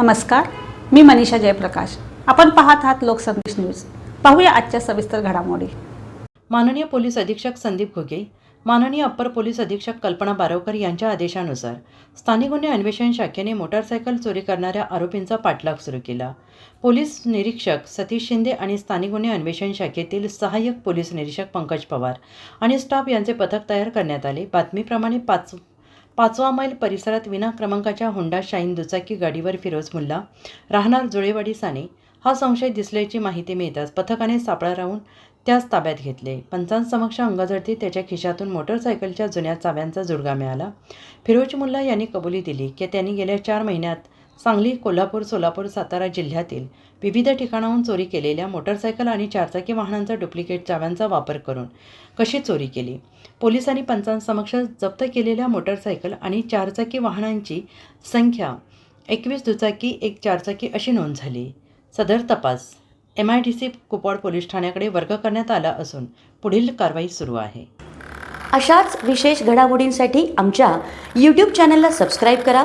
नमस्कार मी मनीषा जयप्रकाश. आपण पाहत आहात लोकसंदेश न्यूज. पाहूया आजच्या सविस्तर घडामोडी. माननीय पोलीस अधीक्षक संदीप घुगे माननीय अप्पर पोलीस अधीक्षक कल्पना बारवकर यांच्या आदेशानुसार स्थानिक गुन्हे अन्वेषण शाखेने मोटारसायकल चोरी करणाऱ्या आरोपींचा पाठलाग सुरू केला. पोलीस निरीक्षक सतीश शिंदे आणि स्थानिक गुन्हे अन्वेषण शाखेतील सहाय्यक पोलीस निरीक्षक पंकज पवार आणि स्टाफ यांचे पथक तयार करण्यात आले. बातमीप्रमाणे पाच पाचवा मैल परिसरात विना क्रमांकाच्या होंडा शाईन दुचाकी गाडीवर फिरोज मुल्ला राहणार जुळेवाडी साने हा संशय दिसल्याची माहिती मिळताच पथकाने सापळा राहून त्याच ताब्यात घेतले. पंचांसमक्ष अंगझडती त्याच्या खिशातून मोटरसायकलच्या जुन्या चाव्यांचा जुडगा मिळाला. फिरोज मुल्ला यांनी कबुली दिली की त्यांनी गेल्या चार महिन्यात सांगली कोल्हापूर सोलापूर सातारा जिल्ह्यातील विविध ठिकाणाहून चोरी केलेल्या मोटरसायकल आणि चारचाकी वाहनांचा डुप्लिकेट चाव्यांचा वापर करून कशी चोरी केली? पोलिसांनी पंचांसमक्ष जप्त केलेल्या मोटरसायकल आणि चारचाकी वाहनांची संख्या एकवीस दुचाकी एक चारचाकी अशी नोंद झाली. सदर तपास M I D C Kupwad police ठाण्याकडे वर्ग करण्यात आला असून पुढील कारवाई सुरू आहे. अशाच विशेष घडामोडींसाठी आमच्या यूट्यूब चॅनलला सबस्क्राईब करा.